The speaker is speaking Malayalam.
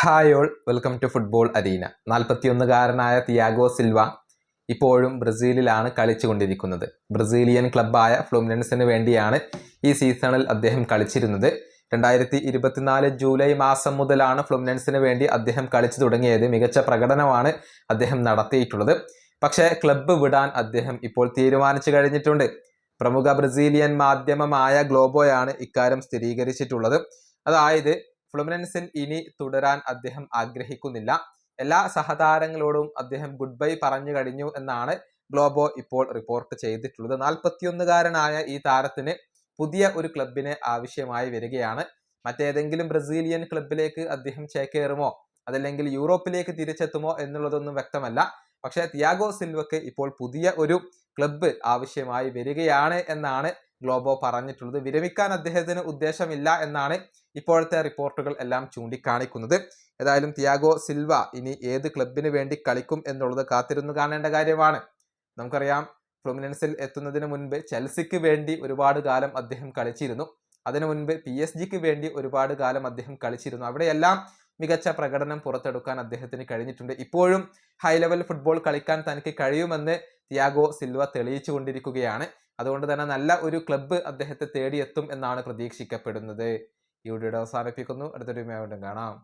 Hi all welcome to football arena. നാൽപ്പത്തിയൊന്നുകാരനായ Thiago Silva ഇപ്പോഴും ബ്രസീലിലാണ് കളിച്ചുകൊണ്ടിരിക്കുന്നത്. ബ്രസീലിയൻ ക്ലബ്ബായ ഫ്ലുമിനൻസിന് വേണ്ടിയാണ് ഈ സീസണിൽ അദ്ദേഹം കളിച്ചിരുന്നത്. രണ്ടായിരത്തി ഇരുപത്തിനാല് ജൂലൈ മാസം മുതലാണ് ഫ്ലുമിനൻസിന് വേണ്ടി അദ്ദേഹം കളിച്ചു തുടങ്ങിയത്. മികച്ച പ്രകടനമാണ് അദ്ദേഹം നടത്തിയിട്ടുള്ളത്. പക്ഷേ ക്ലബ്ബ് വിടാൻ അദ്ദേഹം ഇപ്പോൾ തീരുമാനിച്ചു കഴിഞ്ഞിട്ടുണ്ട്. പ്രമുഖ ബ്രസീലിയൻ മാധ്യമമായ ഗ്ലോബോയാണ് ഇക്കാര്യം സ്ഥിരീകരിച്ചിട്ടുള്ളത്. അതായത് ഫ്ലുമിനൻസിൽ ഇനി തുടരാൻ അദ്ദേഹം ആഗ്രഹിക്കുന്നില്ല. എല്ലാ സഹതാരങ്ങളോടും അദ്ദേഹം ഗുഡ് ബൈ പറഞ്ഞു കഴിഞ്ഞു എന്നാണ് ഗ്ലോബോ ഇപ്പോൾ റിപ്പോർട്ട് ചെയ്തിട്ടുള്ളത്. നാൽപ്പത്തിയൊന്നുകാരനായ ഈ താരത്തിന് പുതിയ ഒരു ക്ലബിന് ആവശ്യമായി വരികയാണ്. മറ്റേതെങ്കിലും ബ്രസീലിയൻ ക്ലബിലേക്ക് അദ്ദേഹം ചേക്കേറുമോ? അതല്ലെങ്കിൽ യൂറോപ്പിലേക്ക് തിരിച്ചെത്തുമോ എന്നുള്ളതൊന്നും വ്യക്തമല്ല. പക്ഷേ തിയാഗോ സിൽവക്ക് ഇപ്പോൾ പുതിയ ഒരു ക്ലബ്ബ് ആവശ്യമായി വരികയാണ് എന്നാണ് ഗ്ലോബോ പറഞ്ഞിട്ടുള്ളത്. വിരമിക്കാൻ അദ്ദേഹത്തിന് ഉദ്ദേശമില്ല എന്നാണ് ഇപ്പോഴത്തെ റിപ്പോർട്ടുകൾ എല്ലാം ചൂണ്ടിക്കാണിക്കുന്നത്. ഏതായാലും തിയാഗോ സിൽവ ഇനി ഏത് ക്ലബിന് വേണ്ടി കളിക്കും എന്നുള്ളത് കാത്തിരുന്നു കാണേണ്ട കാര്യമാണ്. നമുക്കറിയാം ഫ്ലുമിനൻസിൽ എത്തുന്നതിന് മുൻപ് ചെൽസിക്ക് വേണ്ടി ഒരുപാട് കാലം അദ്ദേഹം കളിച്ചിരുന്നു. അതിനു മുൻപ് പി എസ് ജിക്ക് വേണ്ടി ഒരുപാട് കാലം അദ്ദേഹം കളിച്ചിരുന്നു. അവിടെയെല്ലാം മികച്ച പ്രകടനം പുറത്തെടുക്കാൻ അദ്ദേഹത്തിന് കഴിഞ്ഞിട്ടുണ്ട്. ഇപ്പോഴും ഹൈ ലെവൽ ഫുട്ബോൾ കളിക്കാൻ തനിക്ക് കഴിയുമെന്ന് തിയാഗോ സിൽവ തെളിയിച്ചു കൊണ്ടിരിക്കുകയാണ് അതുകൊണ്ട് തന്നെ നല്ല ഒരു ക്ലബ്ബ് അദ്ദേഹത്തെ തേടിയെത്തും എന്നാണ് പ്രതീക്ഷിക്കപ്പെടുന്നത്. ഈ വീഡിയോ അവസാനിപ്പിക്കുന്നു. അടുത്തൊരു വീണ്ടും കാണാം.